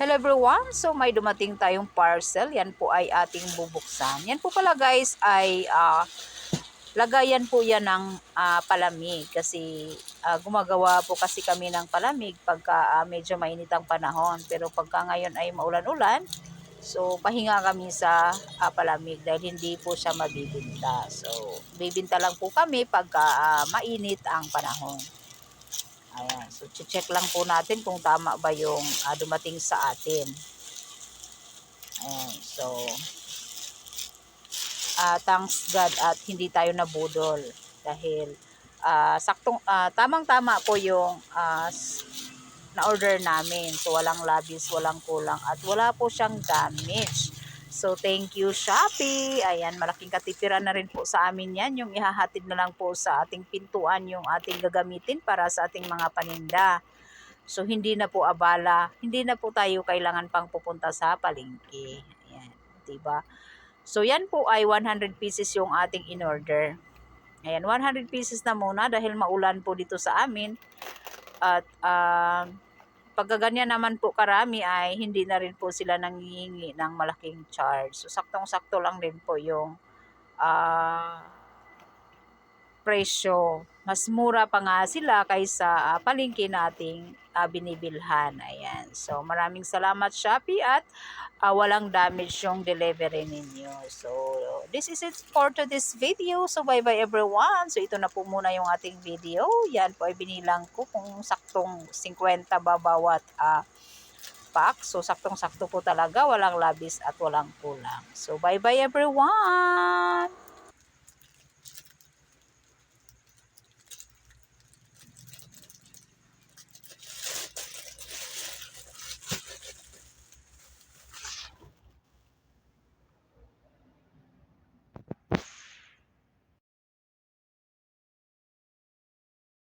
Hello everyone! So may dumating tayong parcel. Yan po ay ating bubuksan. Yan po pala guys ay ah, lagayan po yan ng ah, palamig. Kasi ah, gumagawa po kasi kami ng palamig pagka ah, medyo mainit ang panahon. Pero pagka ngayon ay maulan-ulan, so pahinga kami sa ah, palamig dahil hindi po siya mabibinta. So bibinta lang po kami pagka ah, mainit ang panahon. Ayan. So, check lang po natin kung tama ba yung ah, dumating sa atin. Ayan. So, ah, thanks God at hindi tayo nabudol. Dahil, ah, saktong, ah, tamang-tama po yung s- na-order namin. So, walang labis, walang kulang. At wala po siyang damage. So, thank you, Shopee. Ayan, malaking katipiran na rin po sa amin yan. Yung ihahatid na lang po sa ating pintuan yung ating gagamitin para sa ating mga paninda. So, hindi na po abala. Hindi na po tayo kailangan pang pupunta sa palengke. Ayan, diba? So, yan po ay 100 pieces yung ating in-order. Ayan, 100 pieces na muna dahil maulan po dito sa amin. At, um, pagka ganyan naman po karami ay hindi na rin po sila nangihingi ng malaking charge. So, saktong-sakto lang din po yung ah, presyo. Mas mura pa nga sila kaysa ah, palengke nating ah, binibilhan. Ayan. So, maraming salamat Shopee at ah, walang damage yung delivery ninyo. So, this is it for today's video. So, bye-bye everyone. So, ito na po muna yung ating video. Yan po ay binilang ko kung saktong 50 ba bawat ah, pack. So, saktong-sakto po talaga. Walang labis at walang kulang. So, bye-bye everyone!